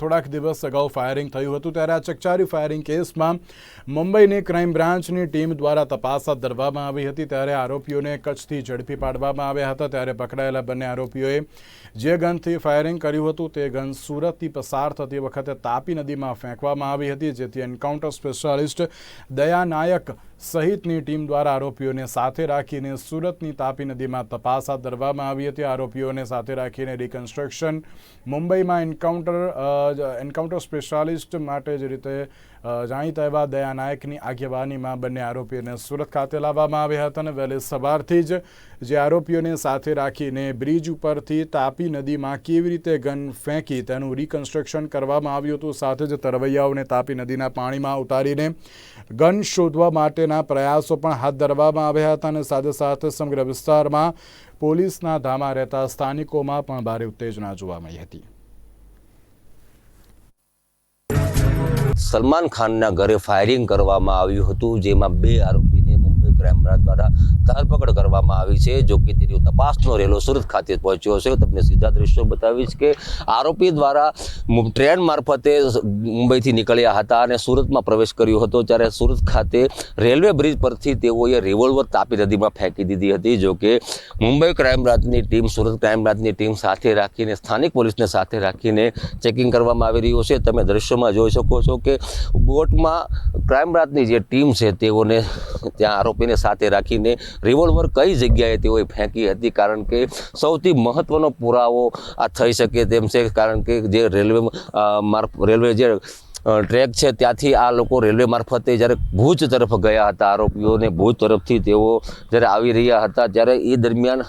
થોડાક દિવસ અગાઉ ફાયરિંગ થયું હતું, ત્યારે આ ચકચારી ફાયરિંગ કેસમાં મુંબઈની ક્રાઇમ બ્રાન્ચની ટીમ દ્વારા તપાસ હાથ ધરવામાં આવી હતી. ત્યારે આરોપીઓને કચ્છથી ઝડપી પાડવામાં આવ્યા હતા. ત્યારે પકડાયેલા બંને આરોપીઓએ જે ગનથી ફાયરિંગ કર્યું હતું, તે ગન સુરતથી પસાર થતી વખતે તાપી નદીમાં ફેંકવામાં આવી હતી, જેથી એન્કાઉન્ટર સ્પેશિયાલિસ્ટ દયા નાયક સહિતની ટીમ દ્વારા આરોપીઓને સાથે રાખીને સુરતની તાપી નદીમાં તપાસ હાથ ધરવામાં આવી હતી. આરોપીઓને સાથે રાખીને રિકન્સ્ટ્રક્શન મુંબઈમાં એન્કાઉન્ટર એન્કાઉન્ટર સ્પેશિયાલિસ્ટ માટે જે રીતે જાણીતા એવા દયા નાયકની આગેવાનીમાં બંને આરોપીઓને સુરત ખાતે લાવવામાં આવ્યા હતા અને વહેલી સવારથી જ જે આરોપીઓને સાથે રાખીને બ્રિજ ઉપરથી તાપી નદીમાં કેવી રીતે ગન ફેંકી તેનું રિકન્સ્ટ્રક્શન કરવામાં આવ્યું હતું. સાથે જ તરવૈયાઓને તાપી નદીના પાણીમાં ઉતારીને ગન શોધવા માટેના પ્રયાસો પણ હાથ ધરવામાં આવ્યા હતા અને સાથે સાથે સમગ્ર વિસ્તારમાં પોલીસના ધામા રહેતા સ્થાનિકોમાં પણ ભારે ઉત્તેજના જોવા મળી હતી. સલમાન ખાનના ઘરે ફાયરિંગ કરવામાં આવ્યું હતું જેમાં બે આરોપીને મુંબઈ ક્રાઇમ બ્રાન્ચ દ્વારા ધરપકડ કરવામાં આવી છે. જો કે તેની તપાસનો રેલો સુરત ખાતે પહોંચ્યો છે. તમને સીધા દ્રશ્યો બતાવીશ કે આરોપી દ્વારા ટ્રેન મારફતે મુંબઈથી નીકળ્યા હતા અને સુરતમાં પ્રવેશ કર્યો હતો. ત્યારે સુરત ખાતે રેલવે બ્રિજ પરથી તેઓએ રિવોલ્વર તાપી નદીમાં ફેંકી દીધી હતી. જો કે મુંબઈ ક્રાઇમ બ્રાન્ચની ટીમ સુરત ક્રાઇમ બ્રાન્ચની ટીમ સાથે રાખીને સ્થાનિક પોલીસને સાથે રાખીને ચેકિંગ કરવામાં આવી રહ્યું છે. તમે દ્રશ્યોમાં જોઈ શકો છો કે બોટમાં ક્રાઇમ બ્રાન્ચની જે ટીમ છે તેઓને ત્યાં આરોપીને સાથે રાખીને રિવોલ્વર કઈ જગ્યાએ તેઓએ ફેંકી હતી? કારણ કે સૌથી મહત્વનો પુરાવો આ થઈ શકે તેમ છે. કારણ કે જે રેલવે રેલવે જે ટ્રેક છે, ત્યાંથી આ લોકો રેલવે મારફતે જ્યારે ભુજ તરફ ગયા હતા આરોપીઓને, ભુજ તરફથી તેઓ જ્યારે આવી રહ્યા હતા, ત્યારે એ દરમિયાન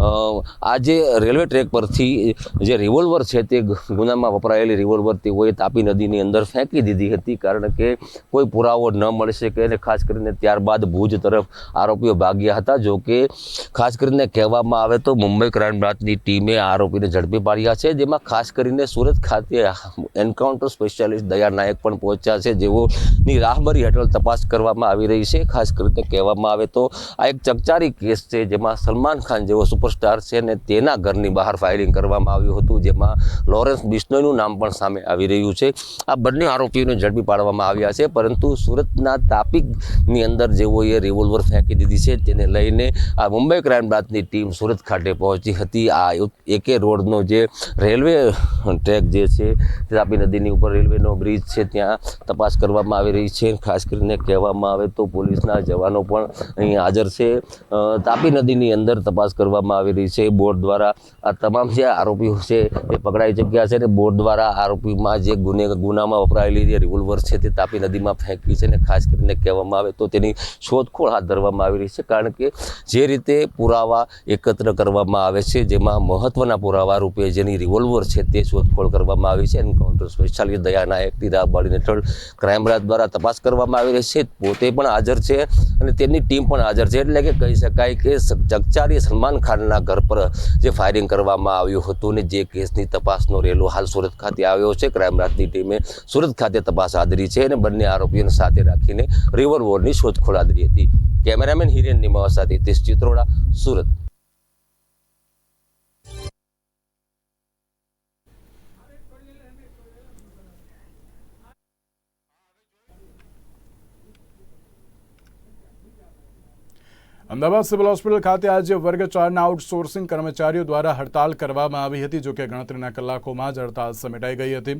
આ જે રેલવે ટ્રેક પરથી જે રિવોલ્વર છે તે ગુનામાં વપરાયેલી રિવોલ્વર તેઓએ તાપી નદીની અંદર ફેંકી દીધી હતી કારણ કે કોઈ પુરાવો ન મળી શકે અને ખાસ કરીને ત્યારબાદ ભુજ તરફ આરોપીઓ ભાગ્યા હતા. જો કે ખાસ કરીને કહેવામાં આવે તો મુંબઈ ક્રાઇમ બ્રાન્ચની ટીમે આરોપીને ઝડપી પાડ્યા છે. જેમાં ખાસ કરીને સુરત ખાતે એન્કાઉન્ટર સ્પેશિયાલિસ્ટ દયા નાયક પણ પહોંચ્યા છે. જેઓની રાહબરી હેઠળ તપાસ કરવામાં આવી રહી છે. ખાસ કરીને કહેવામાં આવે તો આ એક ચકચારી કેસ છે જેમાં સલમાન ખાન જેવો સુપરસ્ટાર છે ને તેના ઘરની બહાર ફાયરિંગ કરવામાં આવ્યું હતું, જેમાં લોરેન્સ બિશ્નોઈનું નામ પણ સામે આવી રહ્યું છે. આ બંને આરોપીઓને ઝડપી પાડવામાં આવ્યા છે, પરંતુ સુરતના તાપીની અંદર જેઓએ રિવોલ્વર ફેંકી દીધી છે, તેને લઈને આ મુંબઈ ક્રાઇમ બ્રાન્ચની ટીમ સુરત ખાતે પહોંચી હતી. આ એકે રોડનો જે રેલવે ટ્રેક જે છે તાપી નદીની ઉપર રેલવેનો બ્રિજ છે, ત્યાં તપાસ કરવામાં આવી રહી છે. ખાસ કરીને કહેવામાં આવે તો પોલીસના જવાનો પણ અહીં હાજર છે. તાપી નદીની અંદર તપાસ કરવામાં આવી રહી છે. બોર્ડ દ્વારા આ તમામ જે આરોપીઓ છે એ પકડાઈ ચૂક્યા છે અને બોર્ડ દ્વારા આરોપીમાં જે ગુને ગુનામાં વપરાયેલી જે રિવોલ્વર છે તે તાપી નદીમાં ફેંકી છે અને ખાસ કરીને કહેવામાં આવે તો તેની શોધખોળ હાથ ધરવામાં આવી રહી છે. કારણ કે જે રીતે પુરાવા એકત્ર કરવામાં આવે છે, જેમાં મહત્વના પુરાવા રૂપે જેની રિવોલ્વર છે તે શોધખોળ કરવામાં આવી છે. એન્કાઉન્ટર સ્પેશિયાલિસ્ટ દયાના નાયકની રાહબાળી હેઠળ ક્રાઇમ બ્રાન્ચ દ્વારા તપાસ કરવામાં આવી રહી છે. પોતે પણ હાજર છે અને તેમની ટીમ પણ હાજર છે. એટલે કે કહી શકાય કે ચકચારી સલમાન ખાનના ઘર પર જે ફાયરિંગ કરવામાં આવ્યું હતું ને જે કેસની તપાસનો રેલો હાલ સુરત ખાતે આવ્યો છે. ક્રાઇમ બ્રાન્ચની ટીમે સુરત ખાતે તપાસ આદરી છે અને બંને આરોપીઓને સાથે રાખીને રિવર વોરની શોધખોળ આદરી હતી. કેમેરામેન હિરેન નિમાવા સાથે હિતેશ ચિત્રોડા સુરત. અમદાવાદ સિવિલ હોસ્પિટલ ખાતે આજે વર્ગ ચારના આઉટસોર્સિંગ કર્મચારીઓ દ્વારા હડતાલ કરવામાં આવી હતી, જોકે ગણતરીના કલાકોમાં જ હડતાલ સમેટાઈ ગઈ હતી.